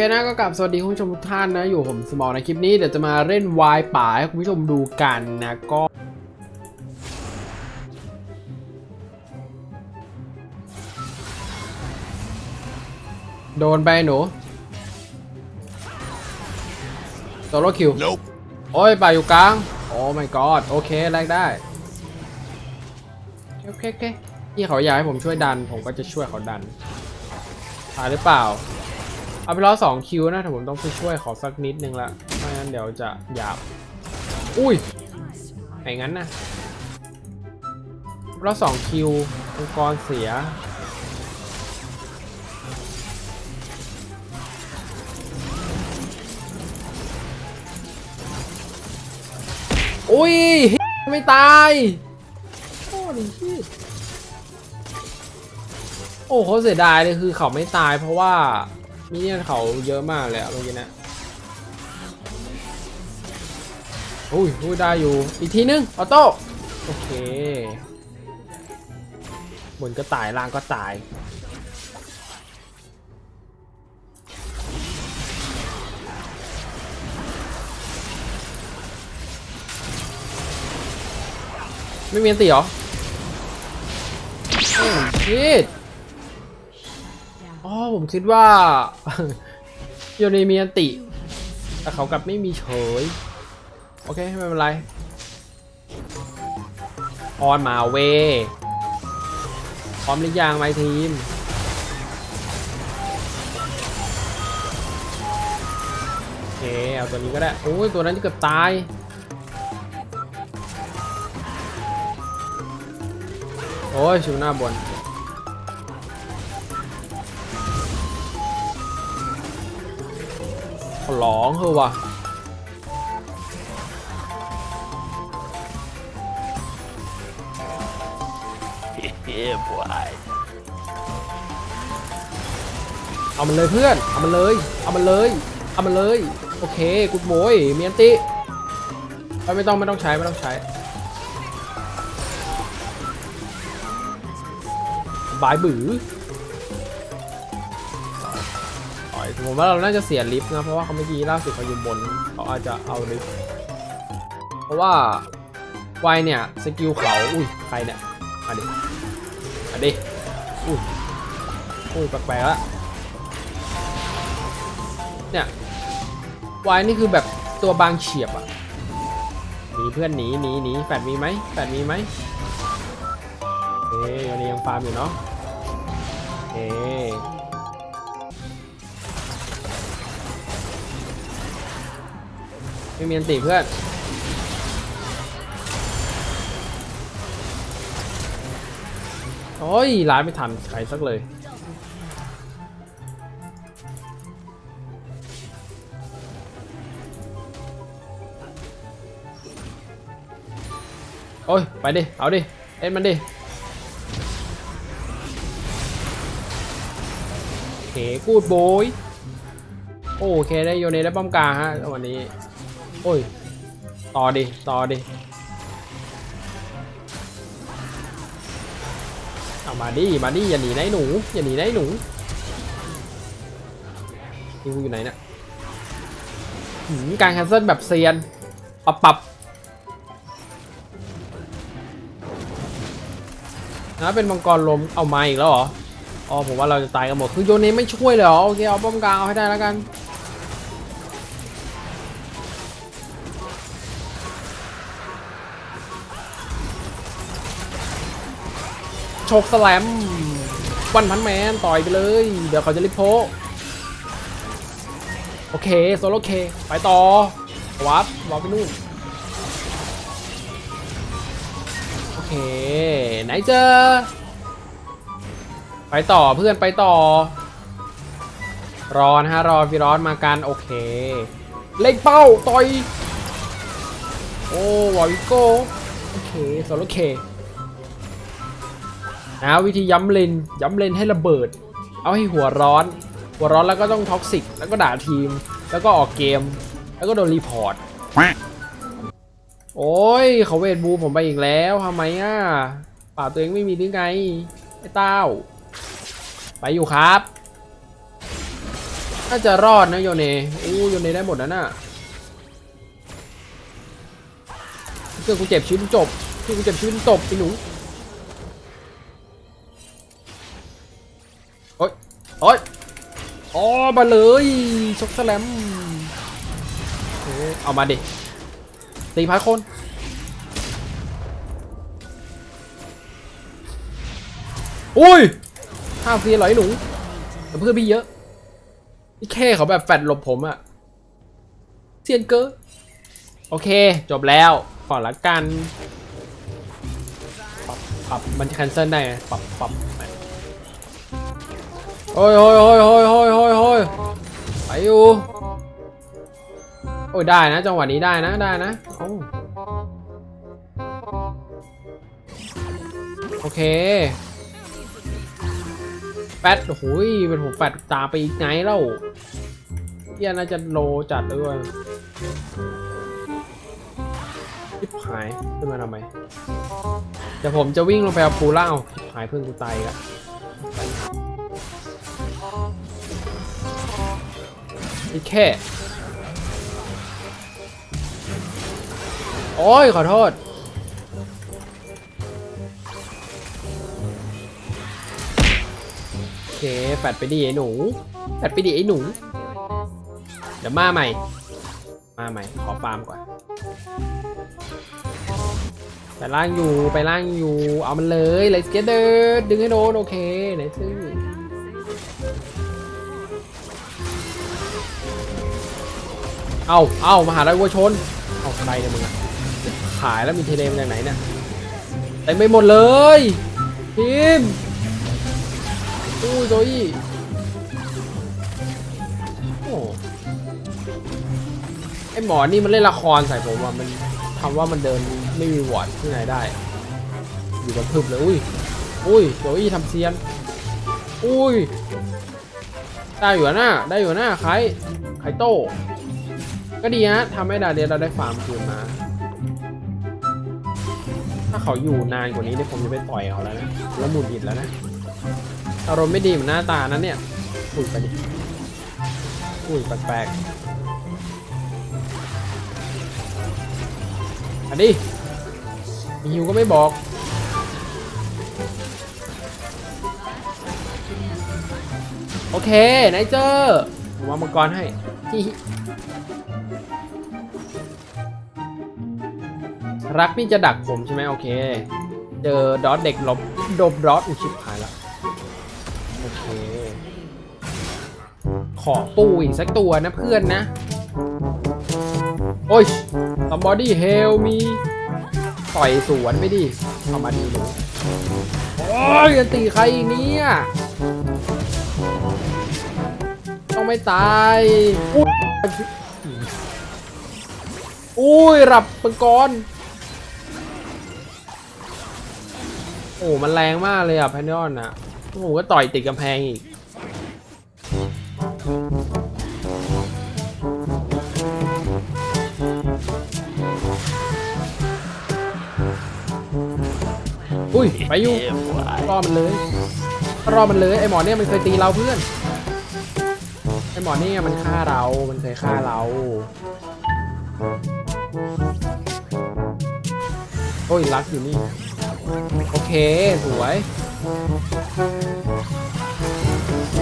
เคนะก็กลับสวัสดีคุณผู้ชมทุกท่านนะ อยู่ผมสมอลในคลิปนี้เดี๋ยวจะมาเล่นวายป่าให้คุณผู้ชมดูกันนะก็โดนไปหนูโซโลคิว Nope. โอ้ยป่าอยู่กลาง โอ้ my god โอเคแลกได้ โอเคโอเคที่เขาอยากให้ผมช่วยดัน ผมก็จะช่วยเขาดันตายหรือเปล่า เอาไปล้อสองคิวนะแต่ผมต้องไปช่วยขาสักนิดนึงละไม่งั้นเดี๋ยวจะหยาบ อุ้ยไอ้งั้นนะเอสองคิวมังกรเสียอุ้ยไม่ตายโอ้ดิชิตโอ้เขาเสียดายเลยคือเขาไม่ตายเพราะว่า มิเนี่ยนเขาเยอะมากเลยอะเมื่อกี้นะอุ้ยอุ้ยได้อยู่ อีกทีนึง ออโต้ โอเค บนก็ตาย ล่างก็ตาย ไม่มีอันติเหรอโอ้ชิต อ๋อผมคิดว่าโยนีมีอันติ แต่เขากลับไม่มีเฉย โอเค ไม่เป็นไร ออนมาเว พร้อมหรือยังไมทีม โอเค เอาตัวนี้ก็ได้ โอ้ย ตัวนั้นจะเกือบตายโอ้ยชูหน้าบน ขอร้องเถอะวะ Yeah, boy. เอามันเลยเพื่อน เอามันเลย เอามันเลย เอามันเลย โอเค กูโมยเมียนติเอ้ยไม่ต้องไม่ต้องใช้ไม่ต้องใช้บายบือ ผมว่าเราน่าจะเสียลิฟต์นะเพราะว่าเขาเมื่อกี้ล่าสุดเขาอยู่บนเขาอาจจะเอาลิฟต์เพราะว่าไวเนี่ยสกิลเขาอุ้ยใครเนี่ยมาดิมาดิอุ้ยอุ้ยแปลกๆละเนี่ยวายนี่คือแบบตัวบางเฉียบอะหนีเพื่อนหนีหนีหนีแฟดมีไหมแฟดมีไหมเอ้ยวันนี้ยังฟาร์มอยู่เนาะเอ้ ไม่มีอันติเพื่อนโอ้ยร้านไม่ทันใครสักเลยโอ้ย ไปดิ เอาดิ เอ็นมันดิเคกูดโบย โอเคได้โยเนได้ป้อมกลางฮะวันนี้ โอ้ย ต่อดิ ต่อดิ เอามาดิ มาดิ อย่าหนีนะไอ้หนู อย่าหนีนะไอ้หนูนี่กูอยู่ไหนเนี่ยหืมการแคนเซิลแบบเซียน ปับปับนะเป็นมังกรลมเอามาอีกแล้วเหรอ อ๋อผมว่าเราจะตายกันหมด คือโยเนไม่ช่วยเลยเหรอ โอเค เอาป้อมกลางเอาให้ได้แล้วกัน โชคสแลมวันพันแมนต่อยไปเลย เดี๋ยวเขาจะริบโพกโอเคโซโลเค ไปต่อวับวับไปนู่นโอเค ไหนเจอ ไปต่อเพื่อนไปต่อ รอนะฮะ รอฟิรอสมากันโอเค เล็งเป้า ต่อย โอ้วาวิโกโอเคโซโลเค นะวิธีย้ำเลนย้ำเลนให้ระเบิด เอาให้หัวร้อน หัวร้อนแล้วก็ต้องท็อกซิกแล้วก็ด่าทีม แล้วก็ออกเกม แล้วก็โดนรีพอร์ตโอ้ยเขาเวทบูผมไปอีกแล้วทำไมอะป่าตัวเองไม่มีหรือไงไอ้เต้า ไปอยู่ครับ น่าจะรอดนะโยเนอู้โยเนได้หมดนะน่ะเพื่อกูเจ็บชีวิตมึงจบเพื่อกูเจ็บชีวิตมึงจบไอ้หนู โอ๊ยอ๋อมาเลยช็อกสแลมโอ้เอามาดิตีพายคนอุ้ยห้าฟรีเหรอไอ้หนูแต่เพื่อนพี่เยอะนี่แค่เขาแบบแฟดหลบผมอะเซียนเกอร์โอเค จบแล้วก่อนละกัน ปรับปรับมันแคนเซิลได้ไงปรับปรับ โอ้ยโอ้ยโอ้ยโอ้ยโอ้ยโอ้ยโอ้ยไปอยู่โอ้ยได้นะ จังหวะนี้ได้นะได้นะเอ้โอเคแฟดโอ้ยเป็นผมแฟดตามไปอีกไงเล่าเฮียน่าจะโลจัดด้วยชิบหายขึ้นมาทำไมเดี๋ยวผมจะวิ่งลงไปเอาปูล่าหายเพื่อนกูตายแล้ว นี่แค่ โอ้ย ขอโทษ โอเค แฟดไปดิไอ้หนู แฟดไปดิไอ้หนู เดี๋ยวมาใหม่ มาใหม่ ขอฟาร์มก่อน ไปล่างอยู่ ไปล่างอยู่ เอามันเลยเลยสเก็ตเดอร์ดึงให้โดน โอเค ไหนซื้อ เอาเอามาหาลัยวัวชน เอาใครเนี่ยมึงอะขายแล้วมีเทเลมจากไหนเนี่ยเต็มไปหมดเลยทีมอู้ยโจอี้โอ้ไอหมอนี่มันเล่นละครใส่ผมว่ะมันทำว่ามันเดินไม่มีวอร์ดที่ไหนได้ อยู่กับพึบเลยอุ้ยอุ้ยโจอี้ทำเซียนอุ้ยได้อยู่นะได้อยู่นะใครใครโต้ ก็ดีฮะทำให้ดาเดียเราได้ฟาร์มคืนมา ถ้าเขาอยู่นานกว่านี้เนี่ยผมจะไปต่อยเขาแล้วนะ แล้วหมุนอิดแล้วนะ อารมณ์ไม่ดีเหมือนหน้าตานั้นเนี่ยอุ้ยไปดิอุ้ยแปลกๆอันนี้มีฮิวก็ไม่บอกโอเคไนเจอผมวางมังกรให้ฮิ รักนี่จะดักผมใช่ไหมโอเค เจอดอทเด็กลบดบดอทอุชิบหายแล้วโอเค ขอปูอีกสักตัวนะเพื่อนนะ โอ้ย somebody help me ต่อยสวนไปดิเอามาดีเโอ้ยจะตีใครอีกเนี่ยต้องไม่ตายอุ้ยอุ้ยรับปังกร โอ้มันแรงมากเลยอะแพนดอนอะผมก็ต่อยติดกำแพงอีกอุ้ยไปอยู่รอมันเลยรอมันเลยไอหมอเนี่ยมันเคยตีเราเพื่อนไอหมอเนี่ยมันฆ่าเรา มันเคยฆ่าเราโอ้ยรักอยู่นี่ โอเค สวย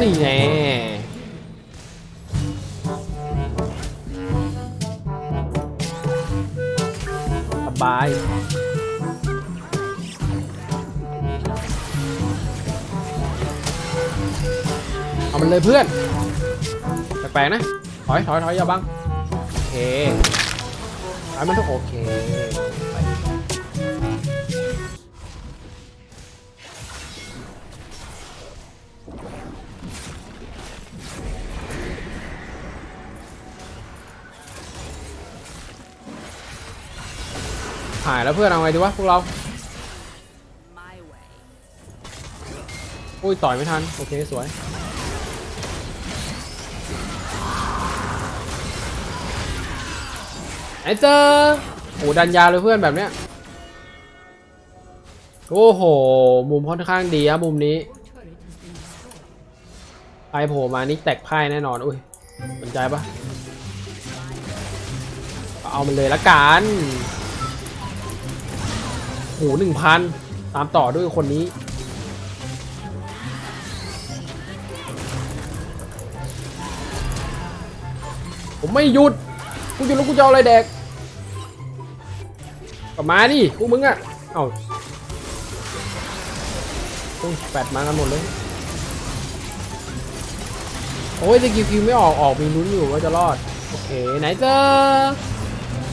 นี่แน่สบายเอามันเลยเพื่อน แปลกๆนะ ถอยถอยถอยอย่าบัง โอเคถอยมันทุกโอเคไป หายแล้วเพื่อนเอาไงดีวะพวกเราอุ้ยต่อยไม่ทัน โอเค สวย ไอเจอโอ้ดันยาเลยเพื่อนแบบเนี้ย โอ้โห มุมค่อนข้างดีครับมุมนี้ไปโผล่มานี่แตกพ่ายแน่นอน อุ้ยสนใจปะเอามันเลยละกัน โหหนึ่งพันตามต่อด้วยคนนี้ผมไม่หยุด กูหยุดแล้วกูจะเอาอะไรแดกกลับมาดิพวกมึงอะเอ้าโอ้ยแปดมากันหมดเลย โอ้ยตะกี้คิวไม่ออก ออกมีลุ้นอยู่ว่าจะรอด โอเค ไหนเจอ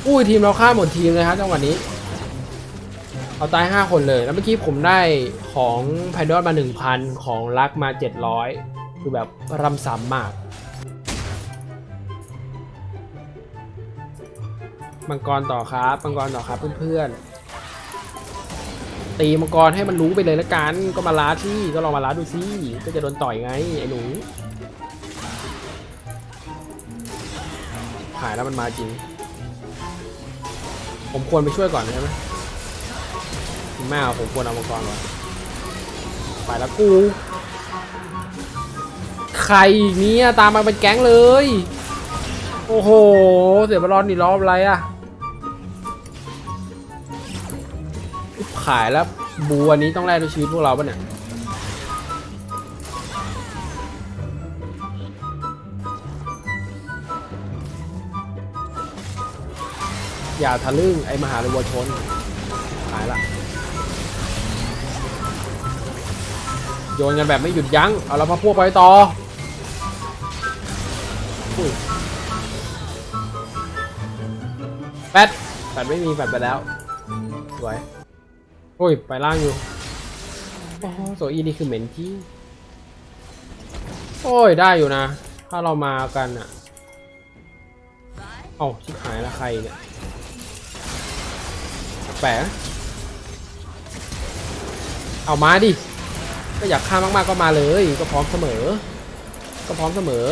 อุ้ยทีมเราฆ่าหมดทีมเลยครับจังหวะนี้ เอาตาย 5 คนเลย แล้วเมื่อกี้ผมได้ของไพดอลมา 1,000 ของลักมา 700 คือแบบรำซ้ำมาก มังกรต่อครับ มังกรต่อครับเพื่อนๆ ตีมังกรให้มันรู้ไปเลยละกัน ก็มาล้าที่ก็ลองมาล้าดูสิก็จะโดนต่อยไง ไอ้หนูหายแล้วมันมาจริง ผมควรไปช่วยก่อนใช่ไหม ไม่เอาผมควรเอามังกรก่อนไปแล้วกู ใครอีกเนี่ยตามมาเป็นแก๊งเลย โอ้โห เสียบอลนี่รอบอะไรอะขายแล้วบูอันนี้ต้องแลกด้วยชีวิตพวกเราปะเนี่ยอย่าทะลึ่งไอ้มหาลัวชนขายละ โยนกันแบบไม่หยุดยั้ง เอาเรามาพวกไปต่อแปดแปดไม่มีแปดไปแล้ว สวยโอ้ย ไปล่างอยู่ โอ้โซอีนี่คือเหม็นที่ โอ้ย ได้อยู่นะ ถ้าเรามากันอะเอ้าชิบหายละใครเนี่ย แปลเอามาดิ ก็อยากฆ่ามากๆก็มาเลย ก็พร้อมเสมอ ก็พร้อมเสมอ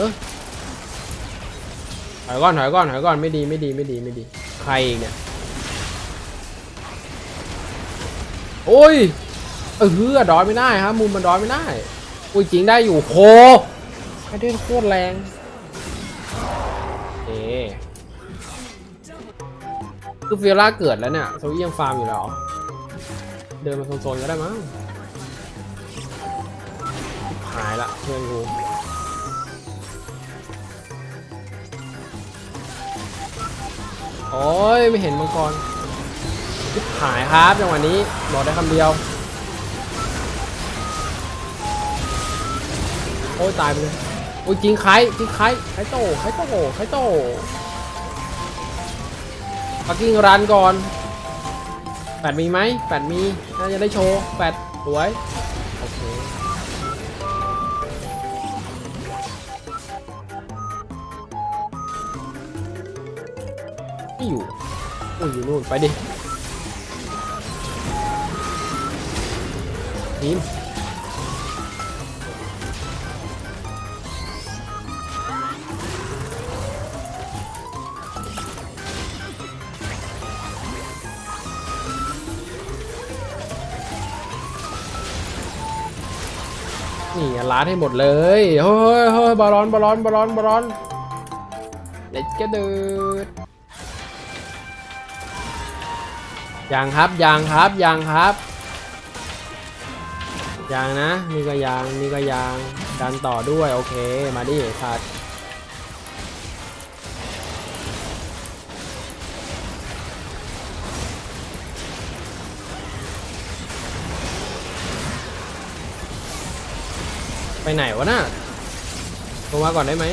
ถอยก่อนถอยก่อนถอยก่อนไม่ดีไม่ดีไม่ดีไม่ดี ใครเนี่ยโอ้ยเออเฮือดอยไม่ได้ครับมุมมันดอยไม่ได้อุ้ยจริงได้อยู่โคไอเดนโคตรแรงเอคือฟิลล่าเกิดแล้วเนี่ยโซอี้ยังฟาร์มอยู่แล้วเหรอเดินมาโซนๆก็ได้มั้งายละเพื่อนกูโอ้ยไม่เห็นมังกรชิบหายครับจังหวะนี้บอกได้คำเดียว โอ้ยตายไปเลยโอ้ยจริงใครจริงใครใครโตใครโตใครโตปักกิ้งรันก่อนแปดมีไหมแปดมี น่าจะได้โชว์แปดสวย นู่นไปดิทีมนี่ล้าดให้หมดเลยเฮ้ยเฮ้ยบอลลอนบอลลอนบอลลอนบอลลอน let's get it ยังครับยังครับยังครับยังนะนี่ก็ยังนี่ก็ยังดันต่อด้วยโอเคมาดิสัตว์ไปไหนวะน่ะลงมาก่อนได้ไหม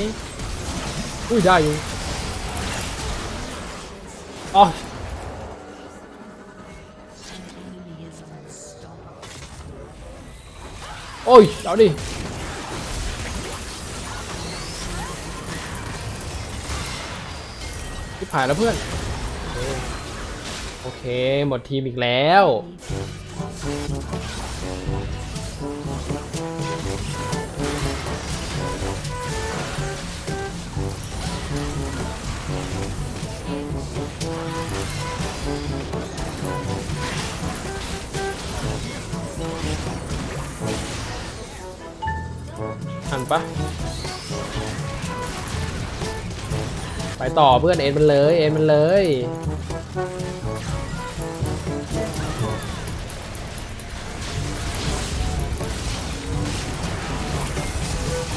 อุ้ยได้อยู่อ๋อ โอ้ยเอาดิที่ผ่านแล้วเพื่อน โอเคโอเคหมดทีมอีกแล้ว ทันปะไปต่อเพื่อนเอ็นมันเลย เอ็นมันเลย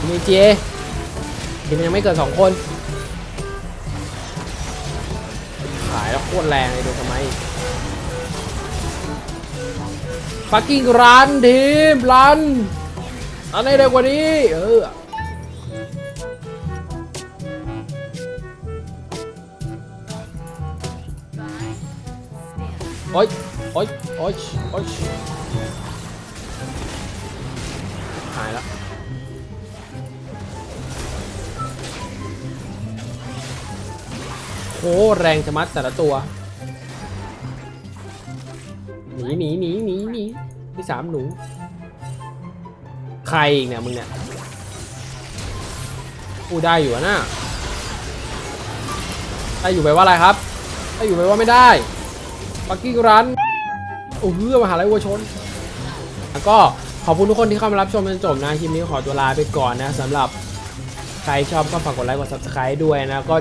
มีเจทีมันยังไม่เกิดสองคน ขายแล้วโคตรแรงเลยดูทำไมฟักกิ้งรันทีมรัน อันไหนเร็วกว่านี้ เออโอ๊ยโอ๊ยโอ๊ยโอ๊ยหายแล้วโอ้แรงจะมัดแต่ละตัว หนีหนีหนีหนีหนีที่สามหนู ใครอีกเนี่ยมึงเนี่ยกูได้อยู่นะได้อยู่ไปว่าอะไรครับได้อยู่ไปว่าไม่ได้ปักกิ้รันโอ้เพื่อมหาลัยวัวชน แล้วก็ขอบคุณทุกคนที่เข้ามารับชมจนจบนะคลิปนี้ขอตัวลาไปก่อนนะสำหรับใครชอบก็ฝากกดไลค์กด subscribe ด้วยนะก็